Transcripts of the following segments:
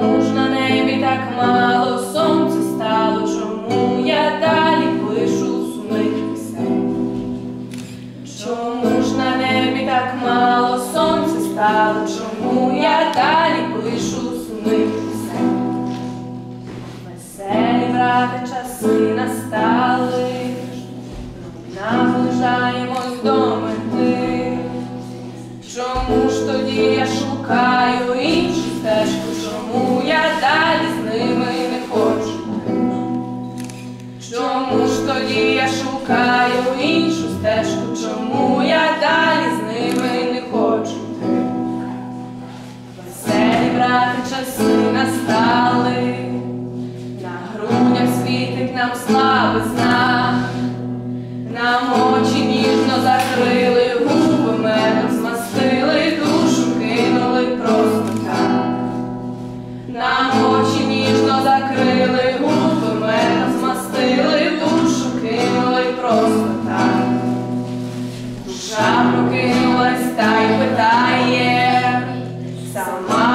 Чому ж на небі так мало сонця стало? Чому я далі пишу сумних? Чому ж на небі так мало сонця стало? Чому я далі пишу сумних? Веселі брати часи настали, наближаємось до. Чому ж тоді я шукаю? Чому шукаю іншу стежку? Чому я далі з ними не хочу? Веселі брати часи настали, на грудях світить нам слави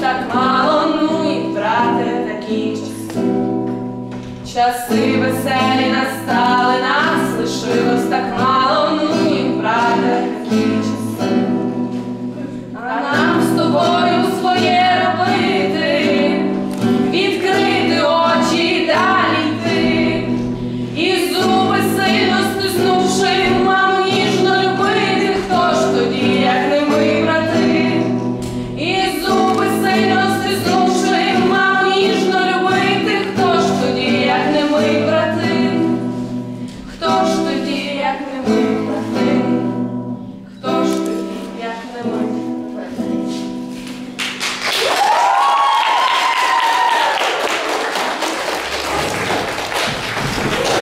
так мало, ну і втрати такі часи. Часи веселі настали,